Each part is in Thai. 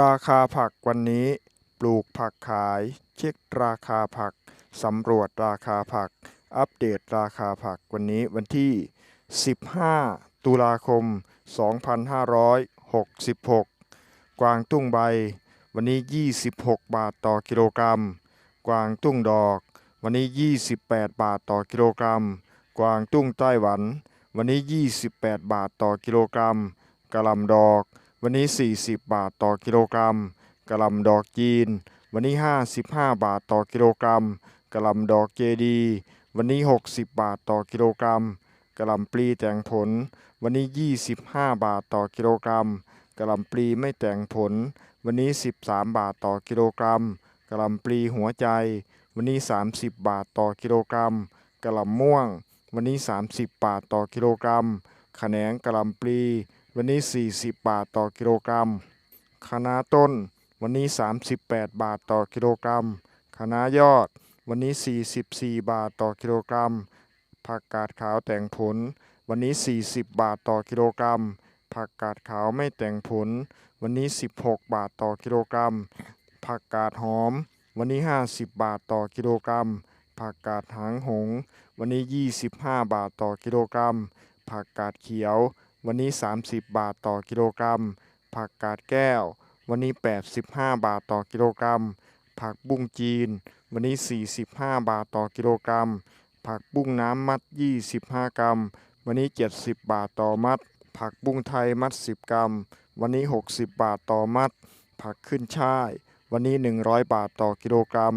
ราคาผักวันนี้ปลูกผักขาย เช็คราคาผักสำรวจราคาผัก อัปเดตราคาผักวันนี้วันที่ 15 ตุลาคม 2566 กวางตุ้งใบ วันนี้ 26 บาทต่อกิโลกรัม กวางตุ้งดอก วันนี้ 28 บาทต่อกิโลกรัม กวางตุ้งไต้หวัน วันนี้ 28 บาทต่อกิโลกรัมกะหล่ำดอก วันนี้ 40 บาทต่อกิโลกรัมกะลำดอกจีน วันนี้ 55 บาทต่อกิโลกรัมกะลำดอกเจดี วันนี้ 60 บาทต่อกิโลกรัมกะลำปลีแต่งผล วันนี้ 25 บาทต่อกิโลกรัมกะลำปลีไม่แต่งผล วันนี้ 13 บาทต่อกิโลกรัมกะลำปลีหัวใจ วันนี้ 30 บาทต่อกิโลกรัมกะลำม่วง วันนี้ 30 บาทต่อกิโลกรัมขแหนงกะลำปลี วันนี้ 40 บาทต่อกิโลกรัมคะน้าต้น วันนี้ 38 บาทต่อกิโลกรัมคะน้ายอด วันนี้ 44 บาทต่อกิโลกรัม ผักกาดขาวแต่งผล วันนี้ 40 บาทต่อกิโลกรัม ผักกาดขาวไม่แต่งผล วันนี้ 16 บาทต่อกิโลกรัม ผักกาดหอม วันนี้ 50 บาทต่อกิโลกรัม ผักกาดหางหง วันนี้ 25 บาทต่อกิโลกรัม ผักกาดเขียว วันนี้ 30 บาทต่อกิโลกรัม ผักกาดแก้ว วันนี้ 85 บาทต่อกิโลกรัม ผักบุ้งจีน วันนี้ 45 บาทต่อกิโลกรัม ผักบุ้งน้ำมัด 25 กรัม วันนี้ 70 บาทต่อมัด ผักบุ้งไทยมัด 10 กรัม วันนี้ 60 บาทต่อมัด ผักขึ้นช่าย วันนี้ 100 บาทต่อกิโลกรัม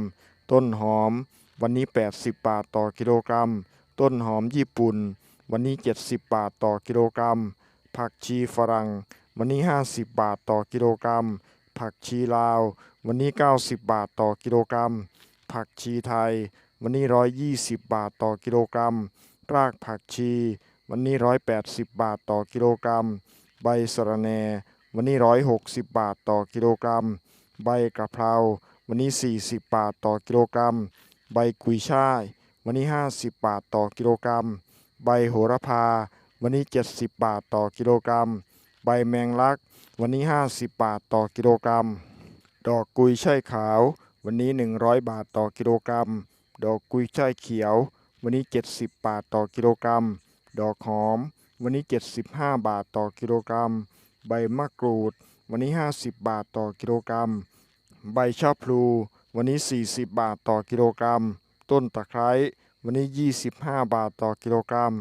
ต้นหอม วันนี้ 80 บาทต่อกิโลกรัม ต้นหอมญี่ปุ่น วันนี้ 70 บาทต่อกิโลกรัม ผักชีฝรั่ง วันนี้ 50 บาทต่อกิโลกรัม ผักชีลาว วันนี้ 90 บาทต่อกิโลกรัม ผักชีไทย วันนี้ 120 บาทต่อกิโลกรัม รากผักชี วันนี้ 180 บาทต่อกิโลกรัม ใบสะระแหน่ วันนี้ 160 บาทต่อกิโลกรัม ใบกะเพรา วันนี้ 40 บาทต่อกิโลกรัม ใบกุยช่าย วันนี้ 50 บาทต่อกิโลกรัม ใบโหระพา วันนี้ 70 บาทต่อกิโลกรัม ใบแมงลัก วันนี้ 50 บาทต่อกิโลกรัม ดอกกุยช่ายขาว วันนี้ 100 บาทต่อกิโลกรัม ดอกกุยช่ายเขียว วันนี้ 70 บาทต่อกิโลกรัม ดอกหอม วันนี้ 75 บาทต่อกิโลกรัม ใบมะกรูด วันนี้ 50 บาทต่อกิโลกรัม ใบชะพลู วันนี้ 40 บาทต่อกิโลกรัม ต้นตะไคร้ วันนี้ 25 บาทต่อกิโลกรัม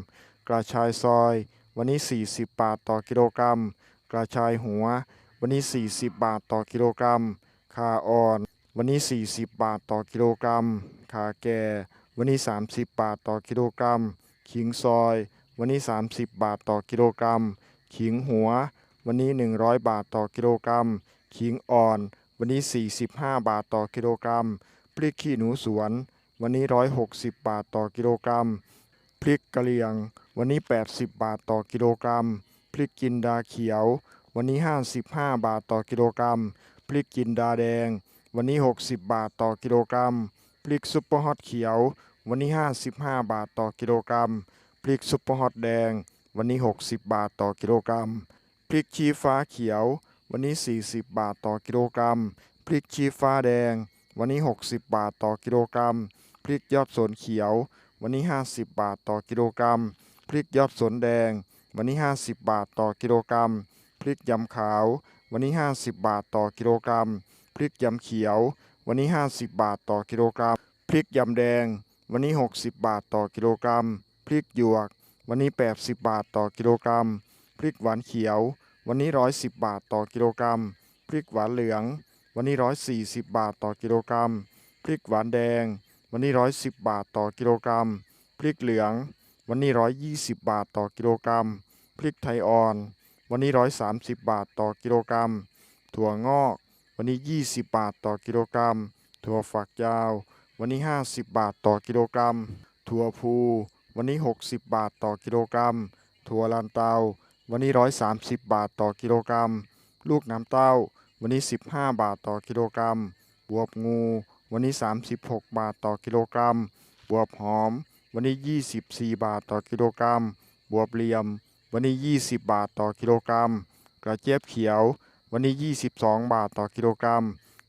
กระชายซอย วันนี้ 40 บาทต่อกิโลกรัม กระชายหัว วันนี้ 40 บาทต่อกิโลกรัมขาอ่อน วันนี้ 40 บาทต่อกิโลกรัมขาแก่ วันนี้ 30 บาทต่อกิโลกรัม ขิงซอย วันนี้ 30 บาทต่อกิโลกรัม ขิงหัว วันนี้ 100 บาทต่อกิโลกรัม ขิงอ่อน วันนี้ 45 บาทต่อกิโลกรัม พริกขี้หนูสวน วันนี้ 160 บาทต่อกิโลกรัม พริกกะเหรี่ยง วันนี้ 80 บาทต่อกิโลกรัม พริกจินดาเขียว วันนี้ 55 บาทต่อกิโลกรัม พริกจินดาแดง วันนี้ 60 บาทต่อกิโลกรัม พริกซุปเปอร์ฮอตเขียว วันนี้ 55 บาทต่อกิโลกรัม พริกซุปเปอร์ฮอตแดง วันนี้ 60 บาทต่อกิโลกรัม พริกชี้ฟ้าเขียว วันนี้ 40 บาทต่อกิโลกรัม พริกชี้ฟ้าแดง วันนี้ 60 บาทต่อกิโลกรัม พริกยอดสนเขียว วันนี้ 50 บาทต่อกิโลกรัม พริกยอดสนแดง วันนี้ 50 บาทต่อกิโลกรัม พริกยำขาว วันนี้ 50 บาทต่อกิโลกรัม พริกยำเขียว วันนี้ 50 บาทต่อกิโลกรัม พริกยำแดง วันนี้ 60 บาทต่อกิโลกรัม พริกหยวก วันนี้ 80 บาทต่อกิโลกรัม พริกหวานเขียว วันนี้ 110 บาทต่อกิโลกรัม พริกหวานเหลือง วันนี้ 140 บาทต่อกิโลกรัม พริกหวานแดง วันนี้ 110 บาทต่อกิโลกรัม พริกเหลือง วันนี้ 120 บาทต่อกิโลกรัม พริกไทยอ่อน วันนี้ 130 บาทต่อกิโลกรัม ถั่วงอก วันนี้ 20 บาทต่อกิโลกรัม ถั่วฝักยาว วันนี้ 50 บาทต่อกิโลกรัม ถั่วพู วันนี้ 60 บาทต่อกิโลกรัม ถั่วลันเตา วันนี้ 130 บาทต่อกิโลกรัม ลูกน้ำเต้า วันนี้ 15 บาทต่อกิโลกรัม บวบงู วันนี้ 36 บาทต่อกิโลกรัม บวบหอม วันนี้ 24 บาทต่อกิโลกรัม บวบเหลี่ยม วันนี้ 20 บาทต่อกิโลกรัม กระเจี๊ยบเขียว วันนนี้ 22 บาทต่อกิโลกรัม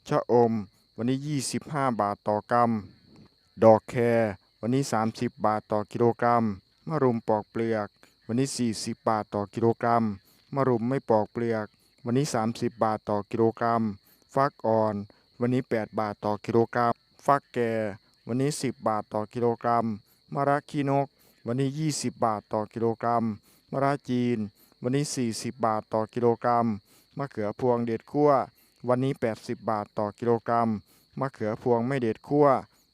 ชะอม วันนี้ 25 บาทต่อกรัม ดอกแครวันนี้ 30 บาทต่อกิโลกรัม มะรุมปอกเปลือก วันนี้ 40 บาทต่อกิโลกรัม มะรุมไม่ปอกเปลือก วันนี้ 30 บาทต่อกิโลกรัม ฟักอ่อน วันนี้ 8 บาทต่อกิโลกรัม ฟักแก่ วันนี้ 10 บาทต่อกิโลกรัม มะระขี้นก วันนี้ 20 บาทต่อกิโลกรัม มะระจีน วันนี้ 40 บาทต่อกิโลกรัม มะเขือพวงเด็ดคั่ววันนี้ 80 บาทต่อกิโลกรัม มะเขือพวงไม่เด็ดคั่ว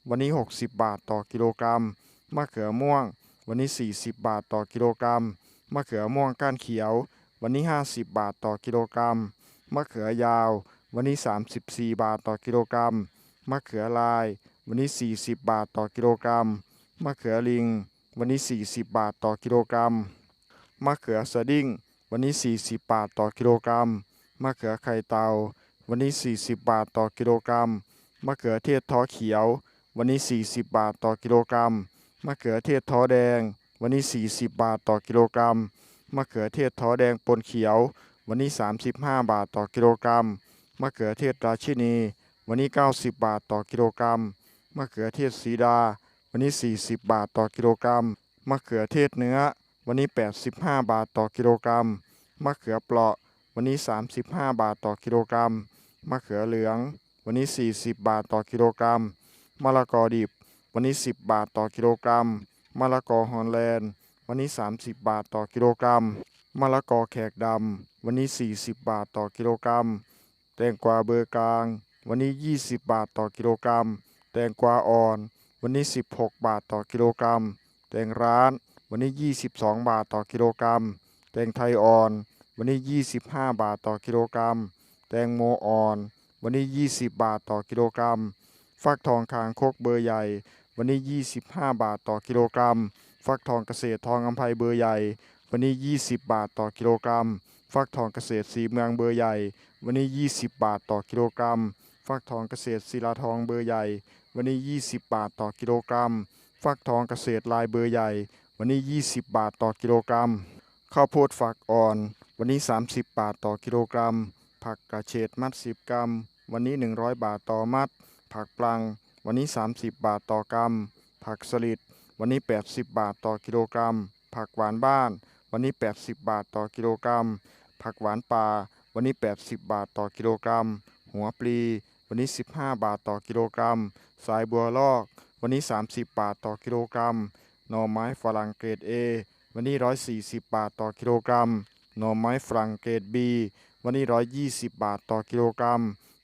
วันนี้ 60 บาทต่อกิโลกรัม มะเขือม่วง วันนี้ 40 บาทต่อกิโลกรัม มะเขือม่วงก้านเขียว วันนี้ 50 บาทต่อกิโลกรัม มะเขือยาว วันนี้ 34 บาทต่อกิโลกรัม มะเขือลาย วันนี้ 40 บาทต่อกิโลกรัม มะเขือลิง วันนี้ 40 บาทต่อกิโลกรัม มะเขือสดิ้ง วันนี้ 40 บาทต่อกิโลกรัม มะเขือไข่เตา วันนี้ 40 บาทต่อกิโลกรัม มะเขือเทศท้อเขียว วันนี้ 40 บาทต่อกิโลกรัม มะเขือเทศท้อแดง วันนี้ 40 บาทต่อกิโลกรัม มะเขือเทศท้อแดงปนเขียว วันนี้ 35 บาทต่อกิโลกรัม มะเขือเทศราชินี วันนี้ 90 บาทต่อกิโลกรัมมะเขือเทศสีดา วันนี้ 40 บาทต่อกิโลกรัมมะเขือเทศเนื้อ วันนี้ 85 บาทต่อกิโลกรัมมะเขือเปราะ วันนี้ 35 บาทต่อกิโลกรัมมะเขือเหลือง วันนี้ 40 บาทต่อกิโลกรัมมะละกอดิบ วันนี้ 10 บาทต่อกิโลกรัมมะละกอฮอลแลนด์ วันนี้ 30 บาทต่อกิโลกรัมมะละกอแขกดำ วันนี้ 40 บาทต่อกิโลกรัม แตงกวาเบอร์กลาง วันนี้ 20 บาทต่อกิโลกรัม แตงกวาอ่อน วันนี้ 16 บาทต่อกิโลกรัม แตงร้าน วันนี้ 22 บาทต่อกิโลกรัม แตงไทยอ่อน วันนี้ 25 บาทต่อกิโลกรัม แตงโมอ่อน วันนี้ 20 บาทต่อกิโลกรัม ฟักทองคางคกเบอร์ใหญ่ วันนี้ 25 บาทต่อกิโลกรัม ฟักทองเกษตรทองอำไพเบอร์ใหญ่ วันนี้ 20 บาทต่อกิโลกรัม ฟักทองเกษตรสีเมืองเบอร์ใหญ่ วันนี้ 20 บาทต่อกิโลกรัม ฟักทองเกษตรศิลาทองเบอร์ใหญ่ วันนี้ 20 บาทต่อกิโลกรัม ฟักทองเกษตรลายเบอร์ใหญ่ วันนี้ 20 บาทต่อกิโลกรัม ข้าวโพดฝักอ่อน วันนี้ 30 บาทต่อกิโลกรัม ผักกระเฉดมัด 10 กรัม วันนี้ 100 บาทต่อมัด ผักปลัง วันนี้ 30 บาทต่อกรัม ผักสลิด วันนี้ 80 บาทต่อกิโลกรัม ผักหวานบ้าน วันนี้ 80 บาทต่อกิโลกรัม ผักหวานป่า วันนี้ 80 บาทต่อกิโลกรัม หัวปลี วันนี้ 15 บาทต่อกิโลกรัม สายบัวลอก วันนี้ 30 บาทต่อกิโลกรัม หน่อไม้ฝรั่งเกรด A วันนี้ 140 บาทต่อกิโลกรัม หน่อไม้ฝรั่งเกรด B วันนี้ 120 บาทต่อกิโลกรัม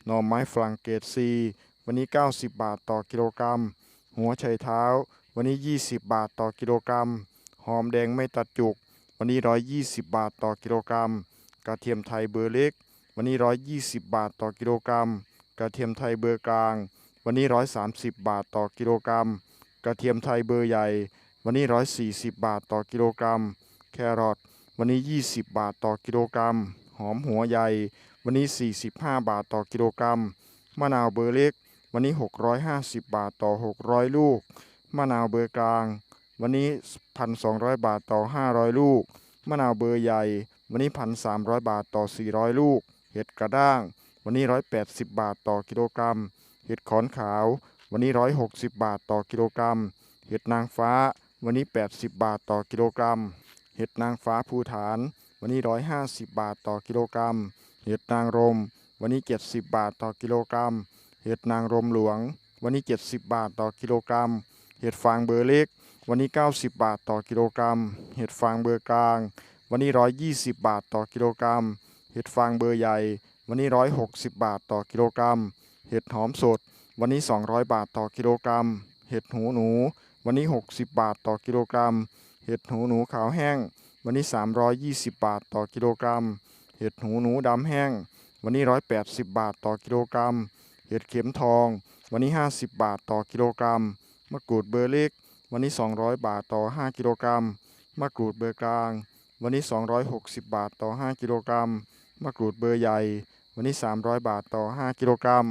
หน่อไม้ฝรั่งเกรด C วันนี้ 90 บาทต่อกิโลกรัม หัวไชเท้า วันนี้ 20 บาทต่อกิโลกรัม หอมแดงไม่ตัดจุก วันนี้ 120 บาทต่อกิโลกรัม กระเทียมไทยเบอร์เล็ก วันนี้ 120 บาทต่อกิโลกรัม กระเทียมไทยเบอร์กลาง วันนี้ 130 บาทต่อกิโลกรัม กระเทียมไทยเบอร์ใหญ่ วันนี้ 140 บาทต่อกิโลกรัม แครอทวันนี้ 20 บาทต่อกิโลกรัม หอมหัวใหญ่ วันนี้ 45 บาทต่อกิโลกรัม มะนาวเบอร์เล็ก วันนี้ 650 บาทต่อ 600 ลูก มะนาวเบอร์กลาง วันนี้ 1,200 บาทต่อ 500 ลูก มะนาวเบอร์ใหญ่ วันนี้ 1,300 บาทต่อ 400 ลูก เห็ดกระด้าง วันนี้ 180 บาทต่อกิโลกรัม เห็ดขอนขาว วันนี้ 160 บาทต่อกิโลกรัม เห็ดนางฟ้า วันนี้ 80 บาทต่อกิโลกรัม เห็ดนางฟ้าภูฐาน วันนี้ 150 บาทต่อกิโลกรัม เห็ดนางรม วันนี้ 70 บาทต่อกิโลกรัม เห็ดนางรมหลวง วันนี้ 70 บาทต่อกิโลกรัม เห็ดฟางเบอร์เล็ก วันนี้ 90 บาทต่อกิโลกรัม เห็ดฟางเบอร์กลาง วันนี้ 120 บาทต่อกิโลกรัม เห็ดฟางเบอร์ใหญ่ วันนี้ 160 บาทต่อกิโลกรัม เห็ดหอมสด วันนี้ 200 บาทต่อกิโลกรัม เห็ดหูหนู วันนี้ 60 บาทต่อกิโลกรัม เห็ดหูหนูขาวแห้ง วันนี้ 320 บาทต่อกิโลกรัม เห็ดหูหนูดำแห้ง วันนี้ 180 บาทต่อกิโลกรัม เห็ดเข็มทอง วันนี้ 50 บาทต่อกิโลกรัม มะกรูดเบอร์เล็ก วันนี้ 200 บาทต่อ 5 กิโลกรัมมะกรูดเบอร์กลาง วันนี้ 260 บาทต่อ 5 กิโลกรัมมะกรูดเบอร์ใหญ่ วันนี้ 300 บาทต่อ 5 กิโลกรัม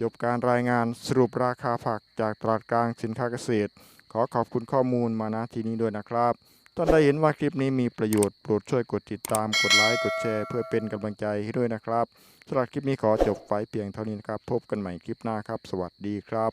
จบการรายงานสรุปราคาผักจากตลาดกลางสินค้าเกษตร ขอขอบคุณข้อมูลมาณที่นี้ด้วยนะครับท่านใดเห็นว่าคลิปนี้มีประโยชน์โปรดช่วยกดติดตามกดไลค์กดแชร์ เพื่อเป็นกำลังใจให้ด้วยนะครับสำหรับคลิปนี้ขอจบไว้เพียงเท่านี้นะครับ พบกันใหม่คลิปหน้าครับ สวัสดีครับ